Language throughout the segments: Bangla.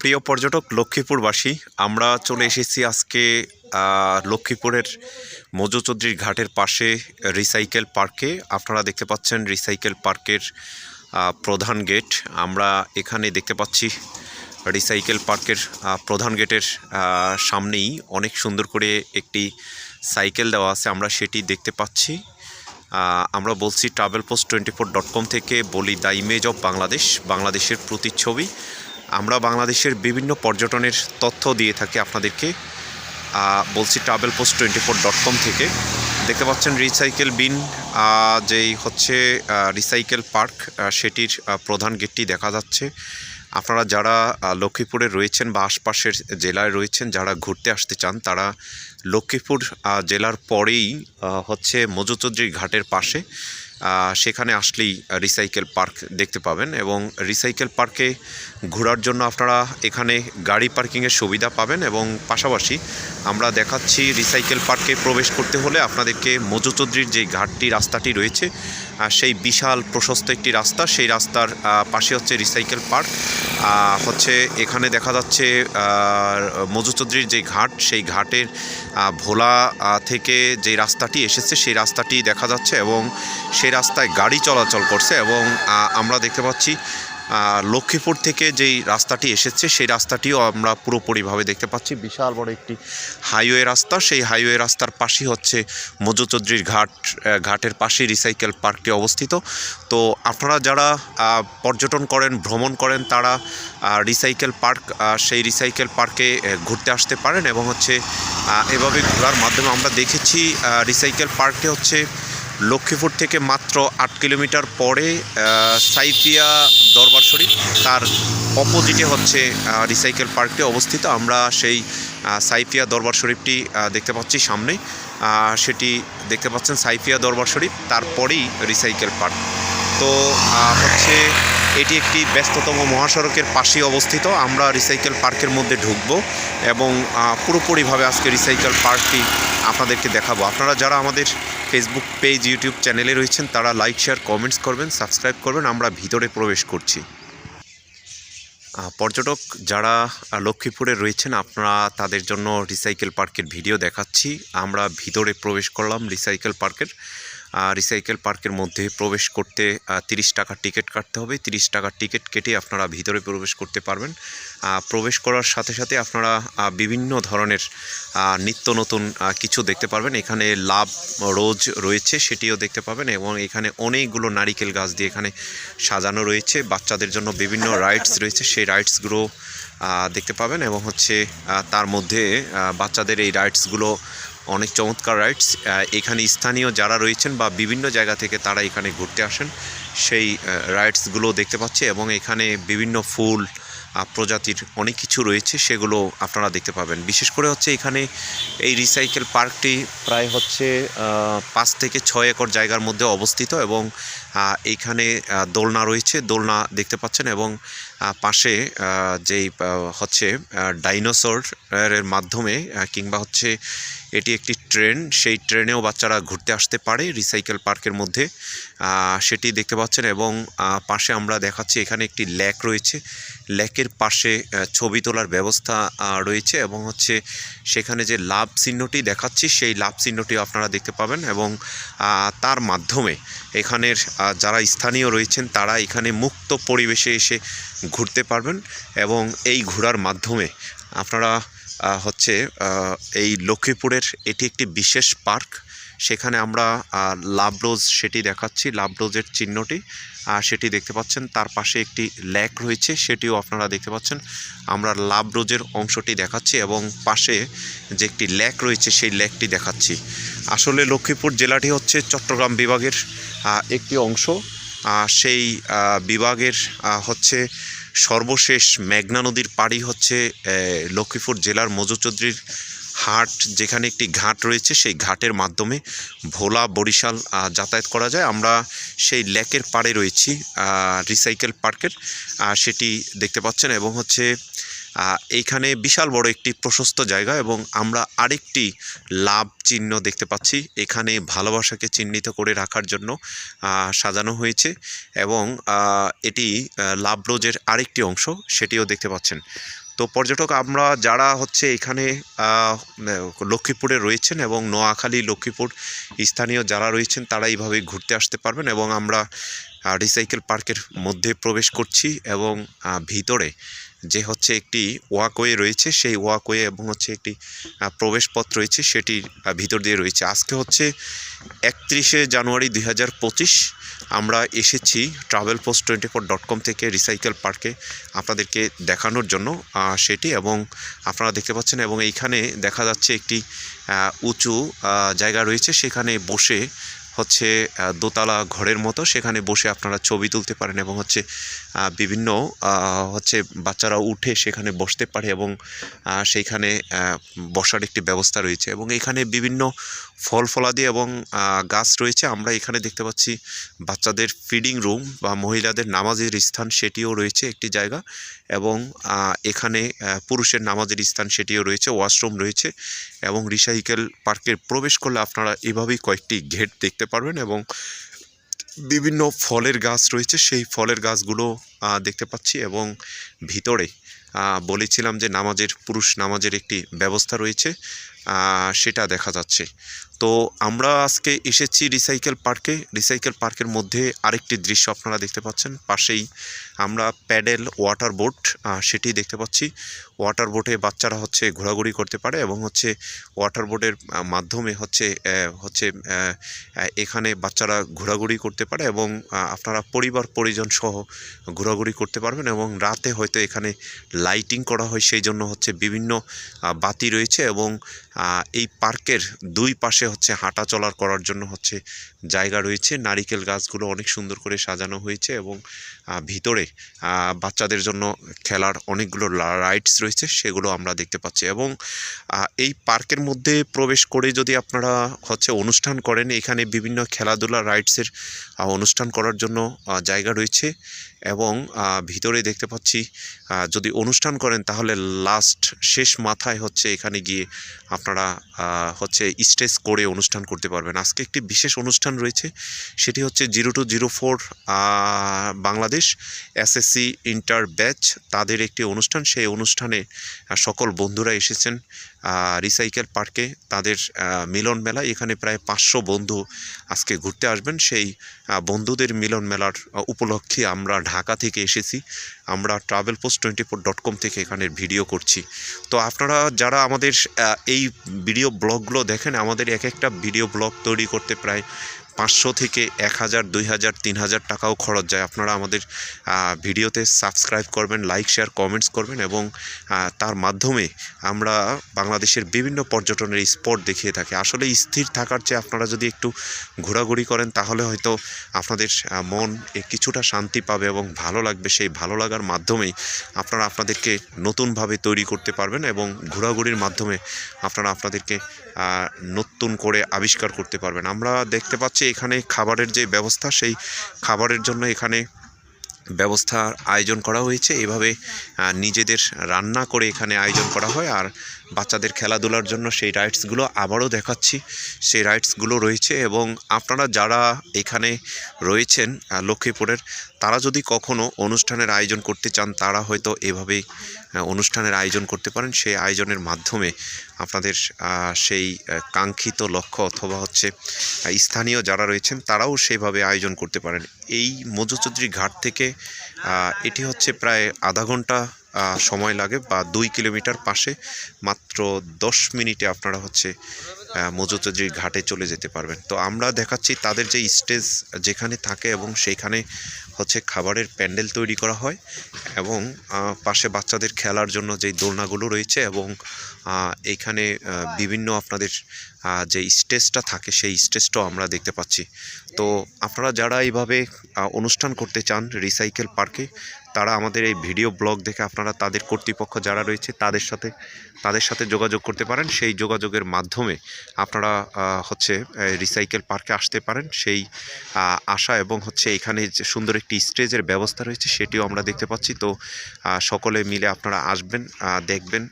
প্রিয় পর্যটক, লক্ষ্মীপুরবাসী, আমরা চলে এসেছি আজকে লক্ষ্মীপুরের মজু চৌধুরীর ঘাটের পাশে রিসাইকেল পার্কে। আপনারা দেখতে পাচ্ছেন রিসাইকেল পার্কের প্রধান গেট। আমরা এখানে দেখতে পাচ্ছি রিসাইকেল পার্কের প্রধান গেটের সামনেই অনেক সুন্দর করে একটি সাইকেল দেওয়া আছে, আমরা সেটি দেখতে পাচ্ছি। আমরা বলছি travel post twenty four dot com থেকে বলি দ্য ইমেজ অফ বাংলাদেশ বাংলাদেশের প্রতিচ্ছবি। আমরা বাংলাদেশের বিভিন্ন পর্যটনের তথ্য দিয়ে থাকি আপনাদেরকে বলছি travel post twenty four dot com থেকে। দেখতে পাচ্ছেন রিসাইকেল বিন যেই হচ্ছে রিসাইকেল পার্ক সেটির প্রধান গেটটি দেখা যাচ্ছে। আপনারা যারা লক্ষ্মীপুরে রয়েছেন বা আশপাশের জেলায় রয়েছেন, যারা ঘুরতে আসতে চান, তারা লক্ষ্মীপুর জেলার পরেই হচ্ছে মজুচৌধুরী ঘাটের পাশে সেখানে আসলেই রিসাইকেল পার্ক দেখতে পাবেন এবং রিসাইকেল পার্কে ঘোরার জন্য আপনারা এখানে গাড়ি পার্কিংয়ের সুবিধা পাবেন এবং পাশাপাশি আমরা দেখাচ্ছি রিসাইকেল পার্কে প্রবেশ করতে হলে আপনাদেরকে মজুচৌধুরীর যে ঘাটটি রাস্তাটি রয়েছে সেই বিশাল প্রশস্ত একটি রাস্তা। সেই রাস্তার পাশে হচ্ছে রিসাইকেল পার্ক। হচ্ছে এখানে দেখা যাচ্ছে মজুচৌধুরীর যে ঘাট, সেই ঘাটের ভোলা থেকে যে রাস্তাটি এসেছে, সেই রাস্তাটি দেখা যাচ্ছে এবং সেই রাস্তায় গাড়ি চলাচল করছে এবং আমরা দেখতে পাচ্ছি লক্ষ্মীপুর থেকে যেই রাস্তাটি এসেছে, সেই রাস্তাটিও আমরা পুরোপুরিভাবে দেখতে পাচ্ছি। বিশাল বড় একটি হাইওয়ে রাস্তা। সেই হাইওয়ে রাস্তার পাশেই হচ্ছে মজু চৌধুরীর ঘাট ঘাটের পাশেই রিসাইকেল পার্কটি অবস্থিত। তো আপনারা যারা পর্যটন করেন, ভ্রমণ করেন, তারা রিসাইকেল পার্ক সেই রিসাইকেল পার্কে ঘুরতে আসতে পারেন এবং হচ্ছে এভাবে ঘোরার মাধ্যমে আমরা দেখেছি রিসাইকেল পার্কটি হচ্ছে লক্ষ্মীপুর থেকে মাত্র আট কিলোমিটার পরে সাইফিয়া দরবার শরীফ, তার অপোজিটে হচ্ছে রিসাইকেল পার্কটি অবস্থিত। আমরা সেই সাইফিয়া দরবার শরীফটি দেখতে পাচ্ছি সামনে। সেটি দেখতে পাচ্ছেন সাইফিয়া দরবার শরীফ, তারপরেই রিসাইকেল পার্ক তো হচ্ছে এটি একটি ব্যস্ততম মহাসড়কের পাশেই অবস্থিত। আমরা রিসাইকেল পার্কের মধ্যে ঢুকব এবং পুরোপুরিভাবে আজকে রিসাইকেল পার্কটি আপনাদেরকে দেখাবো। আপনারা যারা আমাদের ফেসবুক পেজ ইউটিউব চ্যানেলে রয়েছেন, তারা লাইক শেয়ার কমেন্টস করবেন সাবস্ক্রাইব করবেন। আমরা ভিতরে প্রবেশ করছি। পর্যটক যারা লক্ষ্মীপুরে রয়েছেন, আপনারা তাদের জন্য রিসাইকেল পার্কের ভিডিও দেখাচ্ছি। আমরা ভিতরে প্রবেশ করলাম রিসাইকেল পার্কের রিসাইকেল পার্কের মধ্যে প্রবেশ করতে তিরিশ টাকার টিকিট কাটতে হবে। তিরিশ টাকার টিকিট কেটে আপনারা ভিতরে প্রবেশ করতে পারবেন। প্রবেশ করার সাথে সাথে আপনারা বিভিন্ন ধরনের নিত্য নতুন কিছু দেখতে পারবেন। এখানে লাভ রোজ রয়েছে, সেটিও দেখতে পাবেন এবং এখানে অনেকগুলো নারিকেল গাছ দিয়ে এখানে সাজানো রয়েছে। বাচ্চাদের জন্য বিভিন্ন রাইডস রয়েছে, সেই রাইডসগুলো দেখতে পাবেন এবং হচ্ছে তার মধ্যে বাচ্চাদের এই রাইডসগুলো অনেক চমৎকার রাইডস এখানে স্থানীয় যারা রয়েছেন বা বিভিন্ন জায়গা থেকে তারা এখানে ঘুরতে আসেন, সেই রাইডসগুলো দেখতে পাচ্ছে এবং এখানে বিভিন্ন ফুল প্রজাতির অনেক কিছু রয়েছে, সেগুলো আপনারা দেখতে পাবেন। বিশেষ করে হচ্ছে এখানে এই রিসাইকেল পার্কটি প্রায় হচ্ছে পাঁচ থেকে ছয় একর জায়গার মধ্যে অবস্থিত এবং এইখানে দোলনা রয়েছে, দোলনা দেখতে পাচ্ছেন এবং পাশে যেই হচ্ছে ডাইনোসর এর মাধ্যমে কিংবা হচ্ছে এটি একটি ট্রেন। সেই ট্রেনেও বাচ্চারা ঘুরতে আসতে পারে রিসাইকেল পার্কের মধ্যে। সেটি দেখতে পাচ্ছেন এবং পাশে আমরা দেখাচ্ছি এখানে একটি ল্যাক রয়েছে। ল্যাকের পাশে ছবি তোলার ব্যবস্থা রয়েছে এবং হচ্ছে সেখানে যে লাভ চিহ্নটি দেখাচ্ছি, সেই লাভ চিহ্নটি আপনারা দেখতে পাবেন এবং তার মাধ্যমে এখানের যারা স্থানীয় রয়েছেন তারা এখানে মুক্ত পরিবেশে এসে ঘুরতে পারবেন এবং এই ঘোরার মাধ্যমে আপনারা হচ্ছে এই লক্ষ্মীপুরের এটি একটি বিশেষ পার্ক। সেখানে আমরা আহ, লাভ রোজ সেটি দেখাচ্ছি লাভ রোজের চিহ্নটি সেটি দেখতে পাচ্ছেন তার পাশে একটি ল্যাক রয়েছে সেটিও আপনারা দেখতে পাচ্ছেন। আমরা লাভ রোজের অংশটি দেখাচ্ছি এবং পাশে যে একটি ল্যাক রয়েছে সেই ল্যাকটি দেখাচ্ছি। আসলে লক্ষ্মীপুর জেলাটি হচ্ছে চট্টগ্রাম বিভাগের একটি অংশ। সেই বিভাগের হচ্ছে সর্বশেষ মেঘনা নদীর পাড়ি হচ্ছে লক্ষ্মীপুর জেলার মজুচৌধুরীর হাট, যেখানে একটি ঘাট রয়েছে। সেই ঘাটের মাধ্যমে ভোলা, বরিশাল যাতায়াত করা যায়। আমরা সেই লেকের পাড়ে রয়েছি রিসাইকেল পার্কের। সেটি দেখতে পাচ্ছেন এবং হচ্ছে এইখানে বিশাল বড় একটি প্রশস্ত জায়গা এবং আমরা আরেকটি লাভ চিহ্ন দেখতে পাচ্ছি। এখানে ভালোবাসাকে চিহ্নিত করে রাখার জন্য সাজানো হয়েছে এবং এটি লাভ রোজের আরেকটি অংশ, সেটিও দেখতে পাচ্ছেন। তো পর্যটক, আমরা যারা হচ্ছে এখানে লক্ষ্মীপুরে রয়েছেন এবং নোয়াখালী, লক্ষ্মীপুর স্থানীয় যারা রয়েছেন, তারা এইভাবে ঘুরতে আসতে পারবেন এবং আমরা রিসাইকেল পার্কের মধ্যে প্রবেশ করছি এবং ভিতরে যে হচ্ছে একটি ওয়াকওয়ে রয়েছে, সেই ওয়াকওয়ে এবং হচ্ছে একটি প্রবেশপথ রয়েছে সেটির ভিতর দিয়ে রয়েছে। আজকে হচ্ছে একত্রিশে জানুয়ারি দুই হাজার পঁচিশ, আমরা এসেছি travel post twenty four dot com থেকে রিসাইকেল পার্কে আপনাদেরকে দেখানোর জন্য সেটি এবং আপনারা দেখতে পাচ্ছেন এবং এইখানে দেখা যাচ্ছে একটি উঁচু জায়গা রয়েছে, সেখানে বসে হচ্ছে দোতলা ঘরের মতো। সেখানে বসে আপনারা ছবি তুলতে পারেন এবং হচ্ছে বিভিন্ন হচ্ছে বাচ্চারা উঠে সেখানে বসতে পারে এবং সেইখানে বসার একটি ব্যবস্থা রয়েছে এবং এখানে বিভিন্ন ফল ফলাদি এবং গাছ রয়েছে। আমরা এখানে দেখতে পাচ্ছি বাচ্চাদের ফিডিং রুম বা মহিলাদের নামাজের স্থান সেটিও রয়েছে একটি জায়গা এবং এখানে পুরুষের নামাজের স্থান সেটিও রয়েছে, ওয়াশরুম রয়েছে এবং রিসাইকেল পার্কের প্রবেশ করলে আপনারা এভাবেই কয়েকটি গেট দেখতে পারবেন এবং বিভিন্ন ফলের গাছ রয়েছে। সেই ফলের গাছগুলো দেখতে পাচ্ছি এবং ভিতরে বলেছিলাম যে নামাজের, পুরুষ নামাজের একটি ব্যবস্থা রয়েছে। সেটা দেখা যাচ্ছে। তো আমরা আজকে এসেছি রিসাইকেল পার্কে। রিসাইকেল পার্কের মধ্যে আরেকটি দৃশ্য আপনারা দেখতে পাচ্ছেন। পাশেই আমরা প্যাডেল ওয়াটার বোট সেটি দেখতে পাচ্ছি। ওয়াটার বোটে বাচ্চারা হচ্ছে ঘোরাঘুরি করতে পারে এবং হচ্ছে ওয়াটার বোটের মাধ্যমে হচ্ছে হচ্ছে এখানে বাচ্চারা ঘোরাঘুরি করতে পারে এবং আপনারা পরিবার, পরিজন সহ ঘোরাঘুরি করতে পারবেন এবং রাতে হয়তো এখানে লাইটিং করা হয়। সেই জন্য হচ্ছে বিভিন্ন বাতি রয়েছে এবং এই পার্কের দুই পাশে হচ্ছে হাঁটা চলার করার জন্য হচ্ছে জায়গা রয়েছে। নারিকেল গাছগুলো অনেক সুন্দর করে সাজানো হয়েছে এবং ভিতরে বাচ্চাদের জন্য খেলার অনেকগুলো রাইডস রয়েছে, সেগুলো আমরা দেখতে পাচ্ছি এবং এই পার্কের মধ্যে প্রবেশ করে যদি আপনারা হচ্ছে অনুষ্ঠান করেন, এখানে বিভিন্ন খেলাধুলা, রাইডসের অনুষ্ঠান করার জন্য জায়গা রয়েছে এবং ভিতরে দেখতে পাচ্ছি যদি অনুষ্ঠান করেন তাহলে লাস্ট শেষ মাথায় হচ্ছে এখানে গিয়ে আপনারা হচ্ছে স্টেজ করে অনুষ্ঠান করতে পারবেন। আজকে একটি বিশেষ অনুষ্ঠান রয়েছে, সেটি হচ্ছে zero two zero four Bangladesh SSC inter batch তাদের একটি অনুষ্ঠান, সেই অনুষ্ঠানে সকল বন্ধুরা এসেছেন রিসাইকেল পার্কে তাদের মিলন মেলা এখানে প্রায় পাঁচশো বন্ধু আজকে ঘুরতে আসবেন। সেই বন্ধুদের মিলন মেলার উপলক্ষে আমরা ঢাকা থেকে এসেছি। আমরা travel post twenty four dot com থেকে এখানের ভিডিও করছি। তো আপনারা, যারা আমাদের এই ভিডিও ব্লগগুলো দেখেন আমাদের এক একটা ভিডিও ব্লগ তৈরি করতে প্রায় পাঁচশো থেকে এক হাজার, দুই হাজার, তিন হাজার টাকাও খরচ যায়। আপনারা আমাদের ভিডিওতে সাবস্ক্রাইব করবেন লাইক শেয়ার কমেন্টস করবেন এবং তার মাধ্যমে আমরা বাংলাদেশের বিভিন্ন পর্যটনের স্পট দেখিয়ে থাকি। আসলে স্থির থাকার চেয়ে আপনারা যদি একটু ঘোরাঘুরি করেন, তাহলে হয়তো আপনাদের মন কিছুটা শান্তি পাবে এবং ভালো লাগবে। সেই ভালো লাগার মাধ্যমেই আপনারা আপনাদেরকে নতুনভাবে তৈরি করতে পারবেন এবং ঘোরাঘুরির মাধ্যমে আপনারা আপনাদেরকে নতুন করে আবিষ্কার করতে পারবেন। আমরা দেখতে পাচ্ছি এখানে খাবারের যে ব্যবস্থা, সেই খাবারের জন্য এখানে ব্যবস্থার আয়োজন করা হয়েছে। এভাবে নিজেদের রান্না করে এখানে আয়োজন করা হয় আর বাচ্চাদের খেলাধুলার জন্য সেই রাইডসগুলো আবারও দেখাচ্ছি। সেই রাইডসগুলো রয়েছে এবং আপনারা যারা এখানে রয়েছেন লক্ষ্মীপুরের তারা যদি কখনো অনুষ্ঠানের আয়োজন করতে চান, তারা হয়তো এভাবেই অনুষ্ঠানের আয়োজন করতে পারেন। সেই আয়োজনের মাধ্যমে আপনাদের সেই কাঙ্ক্ষিত লক্ষ্য অথবা হচ্ছে স্থানীয় যারা রয়েছেন, তারাও সেভাবে আয়োজন করতে পারেন। এই মধুচৌধুরী ঘাট থেকে এটি হচ্ছে প্রায় আধা ঘণ্টা সময় লাগে বা দুই কিলোমিটার পাশে মাত্র দশ মিনিটে আপনারা হচ্ছে মজুচৌধুরী ঘাটে চলে যেতে পারবেন। তো আমরা দেখাচ্ছি তাদের যে স্টেজ যেখানে থাকে এবং সেইখানে হচ্ছে খাবারের প্যান্ডেল তৈরি করা হয় এবং পাশে বাচ্চাদের খেলার জন্য যেই দোলনাগুলো রয়েছে এবং এইখানে বিভিন্ন আপনাদের যে স্টেজটা থাকে সেই স্টেজটাও আমরা দেখতে পাচ্ছি। তো আপনারা যারা এইভাবে অনুষ্ঠান করতে চান রিসাইকেল পার্কে তারা আমাদের এই ভিডিও ব্লগ দেখে আপনারা তাদের কর্তৃপক্ষ যারা রয়েছে তাদের সাথে তাদের সাথে যোগাযোগ করতে পারেন। সেই যোগাযোগের মাধ্যমে আপনারা হচ্ছে রিসাইকেল পার্কে আসতে পারেন। সেই আশা এবং হচ্ছে এখানে যে সুন্দর একটি স্টেজের ব্যবস্থা রয়েছে সেটিও আমরা দেখতে পাচ্ছি। তো সকলে মিলে আপনারা আসবেন দেখবেন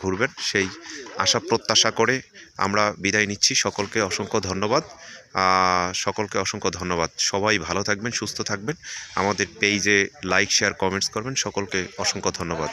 ঘুরবেন। সেই আশা প্রত্যাশা করে আমরা বিদায় নিচ্ছি। সকলকে অসংখ্য ধন্যবাদ। সকলকে অসংখ্য ধন্যবাদ। সবাই ভালো থাকবেন, সুস্থ থাকবেন। আমাদের পেজে লাইক শেয়ার কমেন্টস করবেন। সকলকে অসংখ্য ধন্যবাদ।